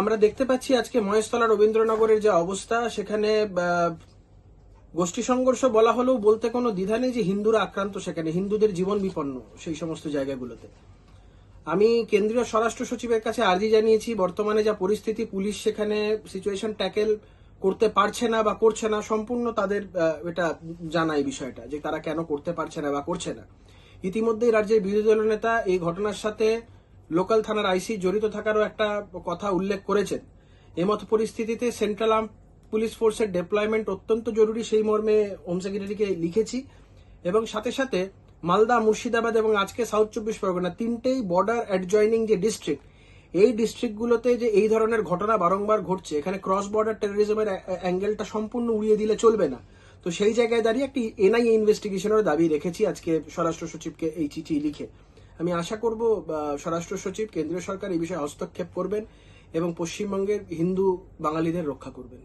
আমরা দেখতে পাচ্ছি আজকে মহেশতলা রবীন্দ্রনগরের যে অবস্থা, সেখানে গোষ্ঠী সংঘর্ষ বলা হলেও বলতে কোনো দ্বিধা নেই যে হিন্দুরা আক্রান্ত সেখানে, হিন্দুদের জীবন বিপন্ন সেই সমস্ত জায়গাগুলোতে। আমি কেন্দ্রীয় স্বরাষ্ট্র সচিবের কাছে আর্জি জানিয়েছি, বর্তমানে যা পরিস্থিতি, পুলিশ সেখানে সিচুয়েশন ট্যাকেল করতে পারছে না বা করছে না, সম্পূর্ণ তাদের এটা জানা এই বিষয়টা, যে তারা কেন করতে পারছে না বা করছে না। ইতিমধ্যেই রাজ্যের বিরোধী দল নেতা এই ঘটনার সাথে লোকাল থানার আইসি জড়িত থাকারও একটা কথা উল্লেখ করেছেন। এমত পরিস্থিতিতে সেন্ট্রাল আর্ম পুলিশ ফোর্সের ডেপ্লয়মেন্ট অত্যন্ত জরুরি সেই মর্মে হোম সেক্রেটারিকে লিখেছি। এবং সাথে সাথে মালদা, মুর্শিদাবাদ এবং আজকে সাউথ চব্বিশ পরগনা তিনটেই বর্ডার অ্যাডজয়নিং যে ডিস্ট্রিক্ট এই ডিস্ট্রিক্টগুলোতে যে এই ধরনের ঘটনা বারংবার ঘটছে, এখানে ক্রস বর্ডার টেরোরিজমের অ্যাঙ্গেলটা সম্পূর্ণ উড়িয়ে দিলে চলবে না। তো সেই জায়গায় দাঁড়িয়ে একটি এনআইএ ইনভেস্টিগেশনের দাবি রেখেছি আজকে স্বরাষ্ট্র সচিবকে এই চিঠি লিখে। আমি আশা করব স্বরাষ্ট্র সচিব, কেন্দ্রীয় সরকার এই বিষয়ে হস্তক্ষেপ করবেন এবং পশ্চিমবঙ্গের হিন্দু বাঙালিদের রক্ষা করবেন।